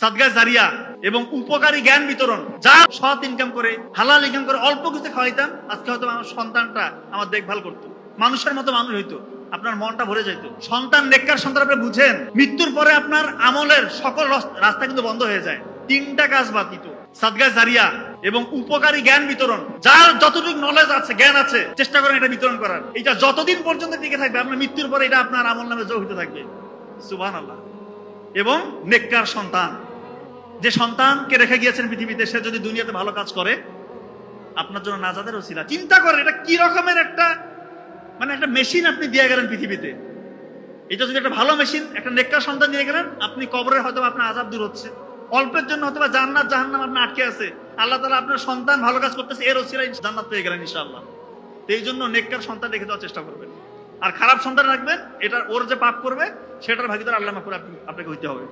সাদগা জারিয়া এবং উপকারী জ্ঞান বিতরণ যার সৎ ইনকাম করে, হালাল ইনকাম করে, অল্প কিছু খাওয়াইতাম, আজকে হয়তো আমার সন্তানটা আমার দেখভাল মানুষের মতো মানুষ হইতো, আপনার মনটা ভরে সন্তান নেককার সন্তান আপনি বুঝেন, মৃত্যুর পরে আপনার আমলের সকল রাস্তা কিন্তু বন্ধ হয়ে যায়। তিনটা কাজ বাতিত সাদগা জারিয়া এবং উপকারী জ্ঞান বিতরণ, যার যতটুকু নলেজ আছে, জ্ঞান আছে, চেষ্টা করেন এটা বিতরণ করার। এটা যতদিন পর্যন্ত টিকে থাকবে, আপনার মৃত্যুর পরে এটা আপনার আমল নামে যোগ হতে থাকবে। সুবাহ আল্লাহ এবং নেককার সন্তান। যে সন্তানকে রেখে গিয়েছেন পৃথিবীতে, সে যদি দুনিয়াতে ভালো কাজ করে, আপনার জন্য নাজাদের ছিল চিন্তা করেন, এটা কি রকমের একটা মানে একটা মেশিন আপনি দিয়ে গেলেন পৃথিবীতে? এটা যদি একটা ভালো মেশিন একটা নেককার সন্তান দিয়ে গেলেন, আপনি কবরের হয়তো আপনার আজাব দূর হচ্ছে। অল্পের জন্য হয়তো বা জান্নাত জাহান্নাম আপনার আটকে আছে। আল্লাহ তালা আপনার সন্তান ভালো কাজ করতেছে, এর ওসিলায় জান্নাত পেয়ে গেলেন ইনশাআল্লাহ। তো এই জন্য নেককার সন্তান রেখে দেওয়ার চেষ্টা করবেন। আর খারাপ সন্তান রাখবেন এটা ওর যে পাপ করবে, সেটার ভাগিদার আল্লাহ আপনি আপনাকে হইতে হবে।